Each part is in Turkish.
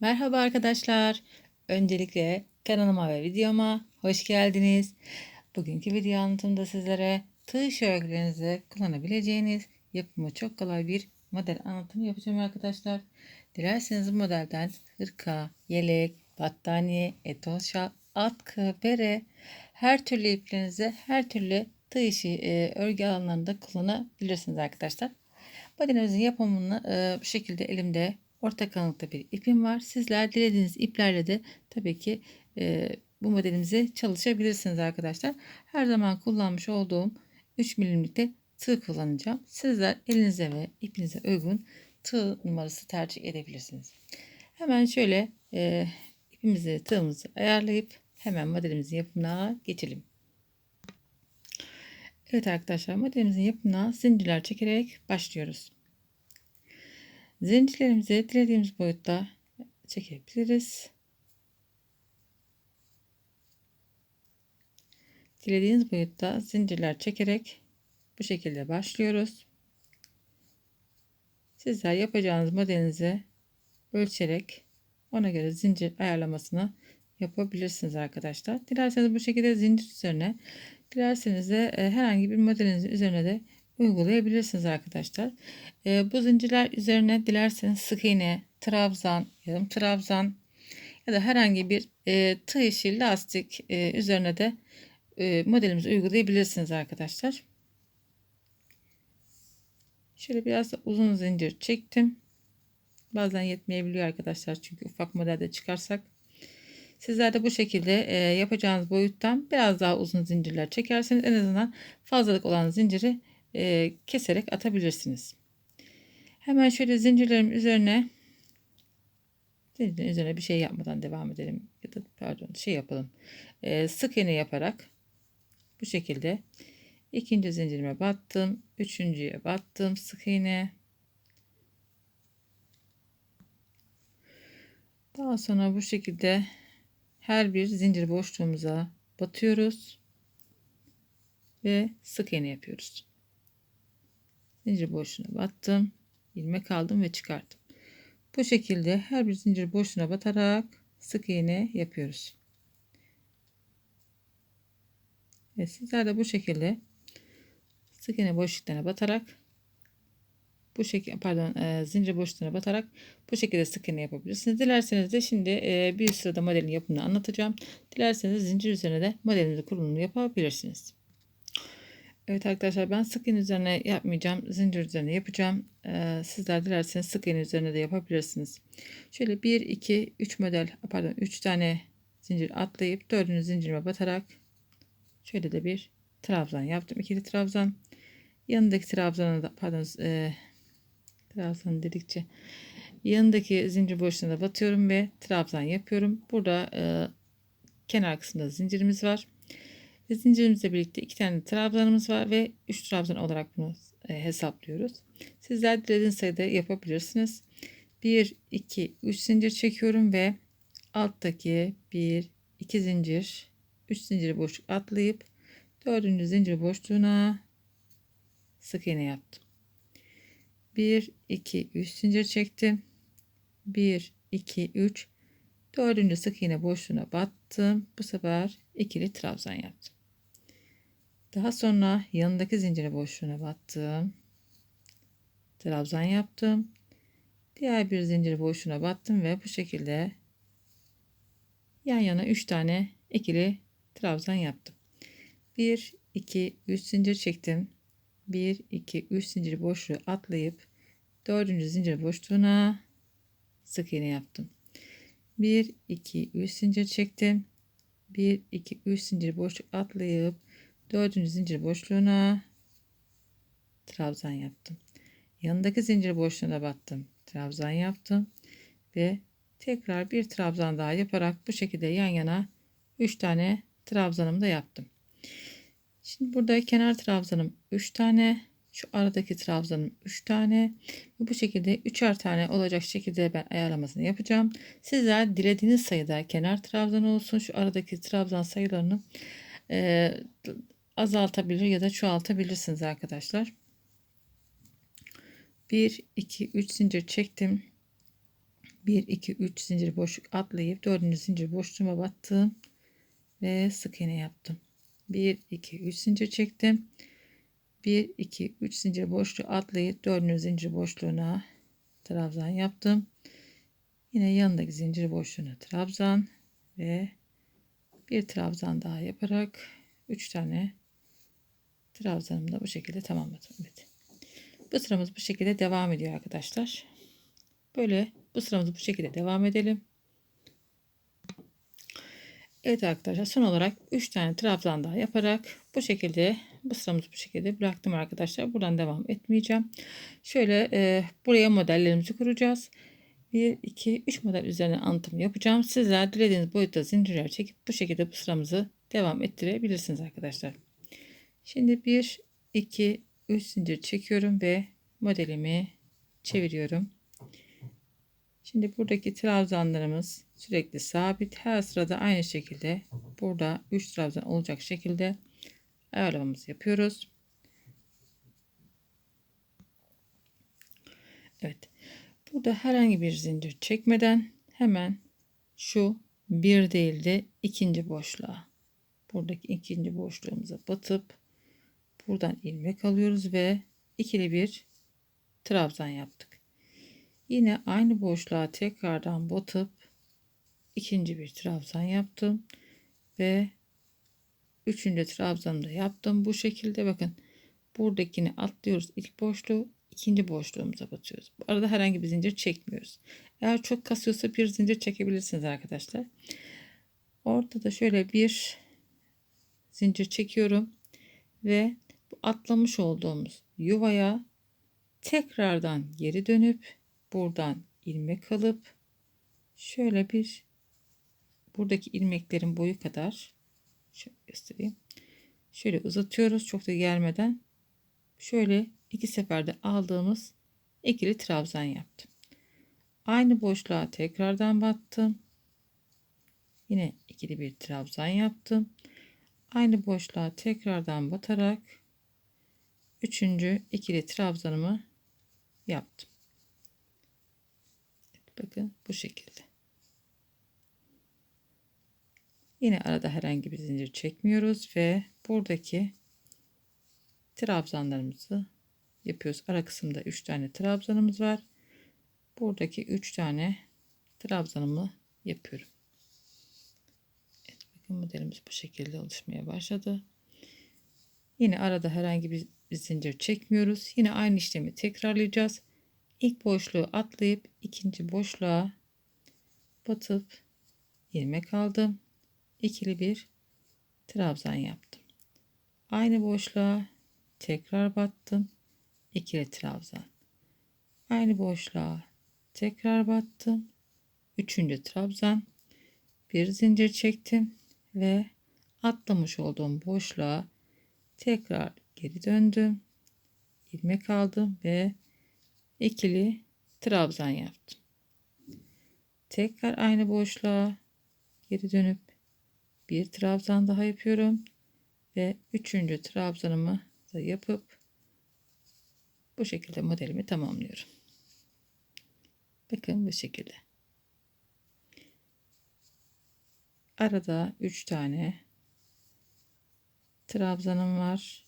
Merhaba arkadaşlar. Öncelikle kanalıma ve videoma hoş geldiniz. Bugünkü video anlatımda sizlere tığ iş örgülerinizde kullanabileceğiniz yapımı çok kolay bir model anlatımı yapacağım arkadaşlar. Dilerseniz bu modelden hırka, yelek, battaniye, etos atkı, bere her türlü iplerinizi her türlü tığ işi e, örgü alanlarında kullanabilirsiniz arkadaşlar. Modelimizin yapımını e, bu şekilde elimde orta kalınlıkta bir ipim var. Sizler dilediğiniz iplerle de tabii ki e, bu modelimizi çalışabilirsiniz arkadaşlar. Her zaman kullanmış olduğum 3 milimlikte tığ kullanacağım. Sizler elinize ve ipinize uygun tığ numarası tercih edebilirsiniz. Hemen şöyle e, ipimizi tığımızı ayarlayıp hemen modelimizin yapımına geçelim. Evet arkadaşlar modelimizin yapımına zincirler çekerek başlıyoruz. Zincirlerimizi dilediğimiz boyutta çekebiliriz. Dilediğiniz boyutta zincirler çekerek bu şekilde başlıyoruz. Sizler yapacağınız modelinizi ölçerek ona göre zincir ayarlamasını yapabilirsiniz arkadaşlar. Dilerseniz bu şekilde zincir üzerine, dilerseniz de e, herhangi bir modelinizin üzerine de uygulayabilirsiniz arkadaşlar. E, bu zincirler üzerine dilerseniz sık iğne, trabzan, yarım trabzan ya da herhangi bir e, tığ işi lastik e, üzerine de e, modelimizi uygulayabilirsiniz arkadaşlar. Şöyle biraz da uzun zincir çektim. Bazen yetmeyebiliyor arkadaşlar çünkü ufak modelde çıkarsak. Sizler de bu şekilde e, yapacağınız boyuttan biraz daha uzun zincirler çekerseniz en azından fazlalık olan zinciri e, keserek atabilirsiniz. Hemen şöyle zincirlerim üzerine zincirin üzerine bir şey yapmadan devam edelim. Ya da pardon şey yapalım. E, sık iğne yaparak bu şekilde ikinci zincirime battım. Üçüncüye battım. Sık iğne. Daha sonra bu şekilde her bir zincir boşluğumuza batıyoruz ve sık iğne yapıyoruz zincir boşluğuna battım ilmek aldım ve çıkardım bu şekilde her bir zincir boşluğuna batarak sık iğne yapıyoruz ve sizler de bu şekilde sık iğne boşluklarına batarak bu şekilde pardon e, zincir boşluğuna batarak bu şekilde sık iğne yapabilirsiniz. Dilerseniz de şimdi e, bir sırada modelin yapımını anlatacağım. Dilerseniz zincir üzerine de modelinizi kurulumunu yapabilirsiniz. Evet arkadaşlar ben sık iğne üzerine yapmayacağım. Zincir üzerine yapacağım. Ee, sizler dilerseniz sık iğne üzerine de yapabilirsiniz. Şöyle 1, 2, 3 model pardon 3 tane zincir atlayıp dördüncü zincirime batarak şöyle de bir trabzan yaptım. İkili trabzan. Yanındaki trabzanı da pardon e, trabzan dedikçe yanındaki zincir boşluğuna batıyorum ve trabzan yapıyorum. Burada e, kenar kısmında zincirimiz var. Ve zincirimizle birlikte iki tane trabzanımız var ve 3 trabzan olarak bunu e, hesaplıyoruz. Sizler dilediğiniz sayıda yapabilirsiniz. 1, 2, 3 zincir çekiyorum ve alttaki 1, 2 zincir, 3 zincir boşluk atlayıp 4. zincir boşluğuna sık iğne yaptım. 1, 2, 3 zincir çektim. 1, 2, 3 dördüncü sık iğne boşluğuna battım. Bu sefer ikili trabzan yaptım. Daha sonra yanındaki zincire boşluğuna battım. Trabzan yaptım. Diğer bir zincir boşluğuna battım ve bu şekilde yan yana 3 tane ikili trabzan yaptım. 1 2 3 zincir çektim. 1 2 3 zincir boşluğu atlayıp 4. zincir boşluğuna sık iğne yaptım. 1 2 3 zincir çektim. 1 2 3 zincir boşluk atlayıp dördüncü zincir boşluğuna trabzan yaptım. Yanındaki zincir boşluğuna battım. Trabzan yaptım ve tekrar bir trabzan daha yaparak bu şekilde yan yana 3 tane trabzanımı da yaptım. Şimdi burada kenar trabzanım 3 tane, şu aradaki trabzanım 3 tane ve bu şekilde 3'er tane olacak şekilde ben ayarlamasını yapacağım. Sizler dilediğiniz sayıda kenar trabzan olsun şu aradaki trabzan sayılarını e, azaltabilir ya da çoğaltabilirsiniz arkadaşlar. 1 2 3 zincir çektim. 1 2 3 zincir boşluk atlayıp 4. zincir boşluğuma battım ve sık iğne yaptım. 1 2 3 zincir çektim. 1 2 3 zincir boşluğu atlayıp 4. zincir boşluğuna trabzan yaptım. Yine yanındaki zincir boşluğuna trabzan ve bir trabzan daha yaparak 3 tane trabzanımı da bu şekilde tamamladım. Evet. Bu sıramız bu şekilde devam ediyor arkadaşlar. Böyle bu sıramızı bu şekilde devam edelim. Evet arkadaşlar son olarak 3 tane trabzan daha yaparak bu şekilde bu sıramızı bu şekilde bıraktım arkadaşlar. Buradan devam etmeyeceğim. Şöyle e, buraya modellerimizi kuracağız. 1, 2, 3 model üzerine anlatım yapacağım. Sizler dilediğiniz boyutta zincirler çekip bu şekilde bu sıramızı devam ettirebilirsiniz arkadaşlar. Şimdi 1, 2, 3 zincir çekiyorum ve modelimi çeviriyorum. Şimdi buradaki trabzanlarımız sürekli sabit. Her sırada aynı şekilde burada 3 trabzan olacak şekilde ayarlamamızı yapıyoruz. Evet. Burada herhangi bir zincir çekmeden hemen şu bir değil de ikinci boşluğa buradaki ikinci boşluğumuza batıp buradan ilmek alıyoruz ve ikili bir trabzan yaptık. Yine aynı boşluğa tekrardan batıp ikinci bir trabzan yaptım ve üçüncü trabzanı da yaptım. Bu şekilde bakın buradakini atlıyoruz ilk boşluğu ikinci boşluğumuza batıyoruz. Bu arada herhangi bir zincir çekmiyoruz. Eğer çok kasıyorsa bir zincir çekebilirsiniz arkadaşlar. Ortada şöyle bir zincir çekiyorum ve bu atlamış olduğumuz yuvaya tekrardan geri dönüp buradan ilmek alıp şöyle bir buradaki ilmeklerin boyu kadar şöyle göstereyim. Şöyle uzatıyoruz çok da gelmeden. Şöyle iki seferde aldığımız ikili trabzan yaptım. Aynı boşluğa tekrardan battım. Yine ikili bir trabzan yaptım. Aynı boşluğa tekrardan batarak üçüncü ikili trabzanımı yaptım. Bakın bu şekilde. Yine arada herhangi bir zincir çekmiyoruz ve buradaki trabzanlarımızı yapıyoruz. Ara kısımda 3 tane trabzanımız var. Buradaki 3 tane trabzanımı yapıyorum. Evet, bakın modelimiz bu şekilde oluşmaya başladı. Yine arada herhangi bir zincir çekmiyoruz. Yine aynı işlemi tekrarlayacağız. İlk boşluğu atlayıp ikinci boşluğa batıp ilmek aldım. İkili bir trabzan yaptım. Aynı boşluğa tekrar battım. İkili trabzan. Aynı boşluğa tekrar battım. Üçüncü trabzan. Bir zincir çektim ve atlamış olduğum boşluğa tekrar geri döndüm. ilmek aldım ve ikili trabzan yaptım. Tekrar aynı boşluğa geri dönüp bir trabzan daha yapıyorum ve üçüncü trabzanımı da yapıp bu şekilde modelimi tamamlıyorum. Bakın bu şekilde. Arada 3 tane trabzanım var.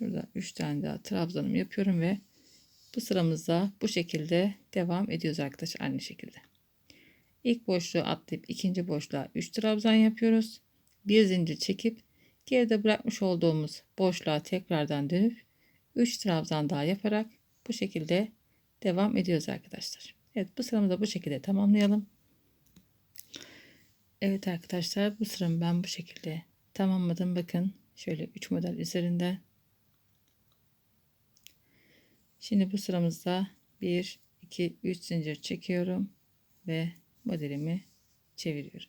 Şurada 3 tane daha trabzanım yapıyorum ve bu sıramızda bu şekilde devam ediyoruz arkadaşlar aynı şekilde. İlk boşluğu atlayıp ikinci boşluğa 3 trabzan yapıyoruz. Bir zincir çekip geride bırakmış olduğumuz boşluğa tekrardan dönüp 3 trabzan daha yaparak bu şekilde devam ediyoruz arkadaşlar. Evet bu sıramı da bu şekilde tamamlayalım. Evet arkadaşlar bu sıramı ben bu şekilde tamamladım. Bakın şöyle 3 model üzerinde Şimdi bu sıramızda 1, 2, 3 zincir çekiyorum ve modelimi çeviriyorum.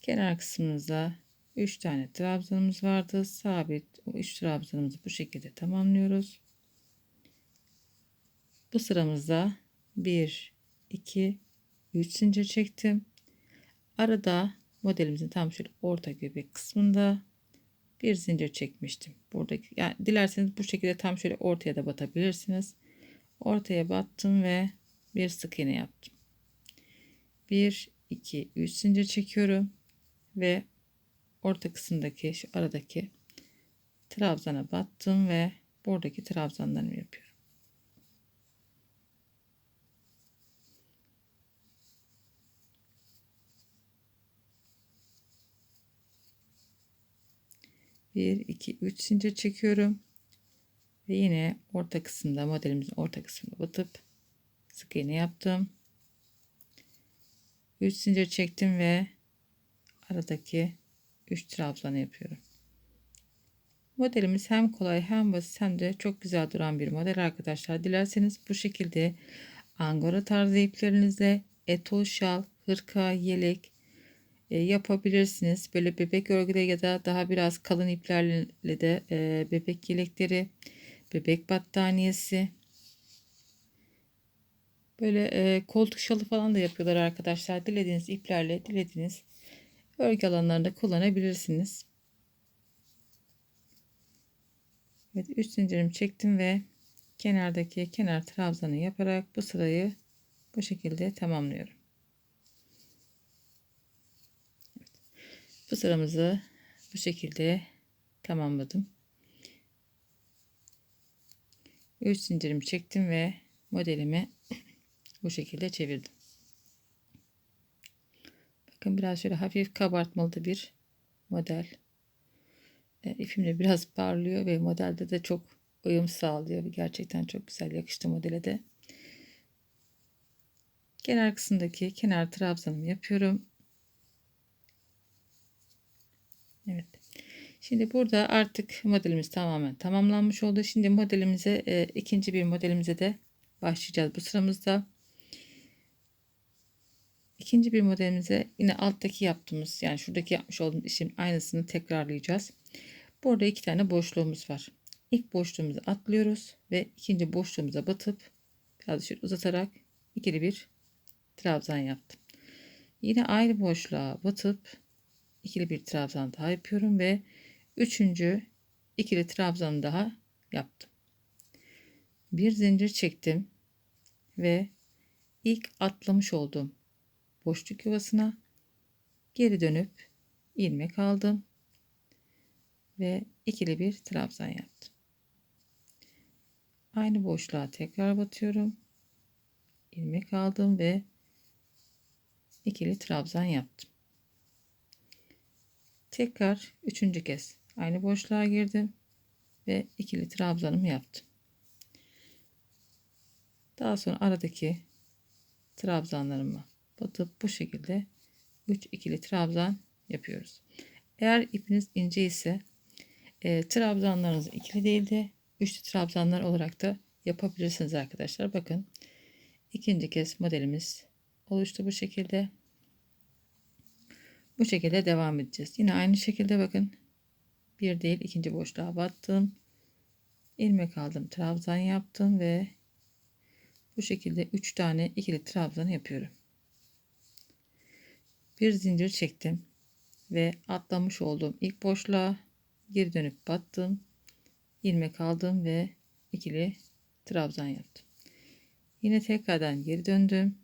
Kenar kısmımızda 3 tane trabzanımız vardı. Sabit o 3 trabzanımızı bu şekilde tamamlıyoruz. Bu sıramızda 1, 2, 3 zincir çektim. Arada modelimizin tam şöyle orta göbek kısmında bir zincir çekmiştim. Buradaki yani dilerseniz bu şekilde tam şöyle ortaya da batabilirsiniz. Ortaya battım ve bir sık iğne yaptım. 1 2 3 zincir çekiyorum ve orta kısımdaki şu aradaki trabzana battım ve buradaki trabzanlarımı yapıyorum. Bir, iki, üç zincir çekiyorum. Ve yine orta kısımda modelimizin orta kısmına batıp sık iğne yaptım. 3 zincir çektim ve aradaki 3 trabzanı yapıyorum. Modelimiz hem kolay hem basit hem de çok güzel duran bir model arkadaşlar. Dilerseniz bu şekilde angora tarzı iplerinizle etol şal, hırka, yelek yapabilirsiniz. Böyle bebek örgüde ya da daha biraz kalın iplerle de e, bebek yelekleri, bebek battaniyesi, böyle e, koltuk şalı falan da yapıyorlar arkadaşlar. Dilediğiniz iplerle, dilediğiniz örgü alanlarında kullanabilirsiniz. Evet 3 zincirimi çektim ve kenardaki kenar trabzanı yaparak bu sırayı bu şekilde tamamlıyorum. Bu sıramızı bu şekilde tamamladım. 3 zincirimi çektim ve modelimi bu şekilde çevirdim. Bakın biraz şöyle hafif kabartmalı da bir model. E, ipim de biraz parlıyor ve modelde de çok uyum sağlıyor. Gerçekten çok güzel yakıştı modele de. Kenar kısımdaki kenar trabzanımı yapıyorum. Evet. Şimdi burada artık modelimiz tamamen tamamlanmış oldu. Şimdi modelimize e, ikinci bir modelimize de başlayacağız bu sıramızda. İkinci bir modelimize yine alttaki yaptığımız yani şuradaki yapmış olduğumuz işin aynısını tekrarlayacağız. Burada iki tane boşluğumuz var. İlk boşluğumuzu atlıyoruz ve ikinci boşluğumuza batıp biraz şöyle uzatarak ikili bir trabzan yaptım. Yine aynı boşluğa batıp ikili bir trabzan daha yapıyorum ve üçüncü ikili trabzan daha yaptım. Bir zincir çektim ve ilk atlamış olduğum boşluk yuvasına geri dönüp ilmek aldım ve ikili bir trabzan yaptım. Aynı boşluğa tekrar batıyorum. ilmek aldım ve ikili trabzan yaptım. Tekrar üçüncü kez aynı boşluğa girdim ve ikili trabzanımı yaptım. Daha sonra aradaki trabzanlarımı batıp bu şekilde 3 ikili trabzan yapıyoruz. Eğer ipiniz ince ise e, trabzanlarınız ikili değil de üçlü trabzanlar olarak da yapabilirsiniz arkadaşlar. Bakın ikinci kez modelimiz oluştu bu şekilde. Bu şekilde devam edeceğiz. Yine aynı şekilde bakın. Bir değil ikinci boşluğa battım. ilmek aldım trabzan yaptım ve bu şekilde 3 tane ikili trabzan yapıyorum. Bir zincir çektim ve atlamış olduğum ilk boşluğa geri dönüp battım. İlmek aldım ve ikili trabzan yaptım. Yine tekrardan geri döndüm.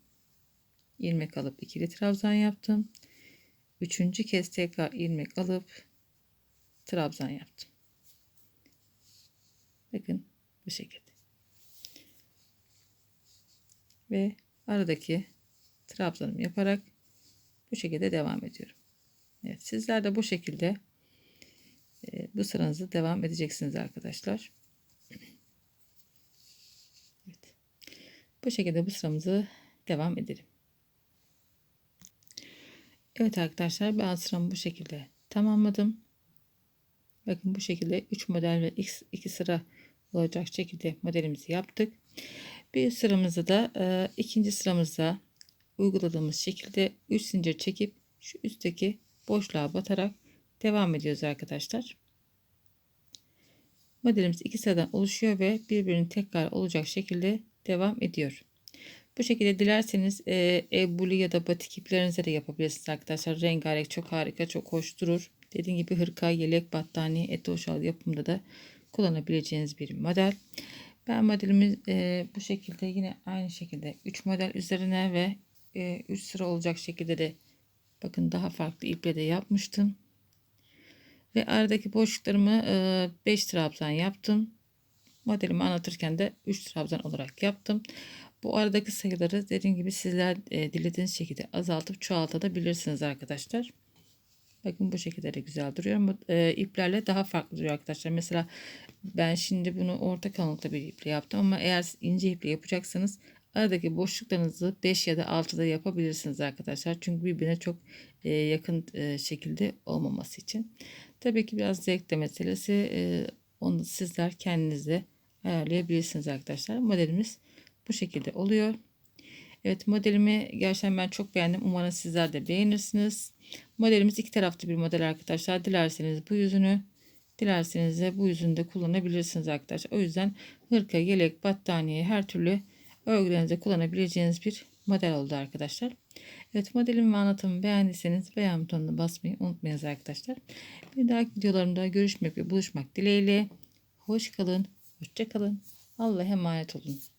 İlmek alıp ikili trabzan yaptım üçüncü kez tekrar ilmek alıp trabzan yaptım bakın bu şekilde ve aradaki trabzanımı yaparak bu şekilde devam ediyorum. Evet, sizler de bu şekilde e, bu sıranızı devam edeceksiniz arkadaşlar. Evet. Bu şekilde bu sıramızı devam edelim. Evet arkadaşlar ben sıramı bu şekilde tamamladım. Bakın bu şekilde 3 model ve 2 sıra olacak şekilde modelimizi yaptık. Bir sıramızı da e, ikinci sıramızda uyguladığımız şekilde 3 zincir çekip şu üstteki boşluğa batarak devam ediyoruz arkadaşlar. Modelimiz iki sıradan oluşuyor ve birbirini tekrar olacak şekilde devam ediyor. Bu şekilde dilerseniz e, ebuli ya da batik iplerinize de yapabilirsiniz arkadaşlar. Rengarenk çok harika çok hoş durur. Dediğim gibi hırka, yelek, battaniye, etoşal yapımında da kullanabileceğiniz bir model. Ben modelimi e, bu şekilde yine aynı şekilde 3 model üzerine ve 3 sıra olacak şekilde de bakın daha farklı iple de yapmıştım. Ve aradaki boşluklarımı 5 trabzan yaptım. Modelimi anlatırken de 3 trabzan olarak yaptım. Bu aradaki sayıları dediğim gibi sizler e, dilediğiniz şekilde azaltıp çoğaltabilirsiniz arkadaşlar. Bakın bu şekilde de güzel duruyor ama e, iplerle daha farklı duruyor arkadaşlar. Mesela ben şimdi bunu orta kalınlıkta bir iple yaptım ama eğer ince iple yapacaksanız aradaki boşluklarınızı 5 ya da 6'da yapabilirsiniz arkadaşlar. Çünkü birbirine çok e, yakın e, şekilde olmaması için. Tabii ki biraz zevk de meselesi. E, onu sizler kendinizde ayarlayabilirsiniz arkadaşlar. Modelimiz bu şekilde oluyor. Evet modelimi gerçekten ben çok beğendim. Umarım sizler de beğenirsiniz. Modelimiz iki taraflı bir model arkadaşlar. Dilerseniz bu yüzünü dilerseniz de bu yüzünü de kullanabilirsiniz arkadaşlar. O yüzden hırka, yelek, battaniye her türlü örgülerinizde kullanabileceğiniz bir model oldu arkadaşlar. Evet modelimi ve anlatımı beğendiyseniz beğen butonuna basmayı unutmayınız arkadaşlar. Bir dahaki videolarımda görüşmek ve buluşmak dileğiyle. Hoş kalın, hoşça kalın. Allah'a emanet olun.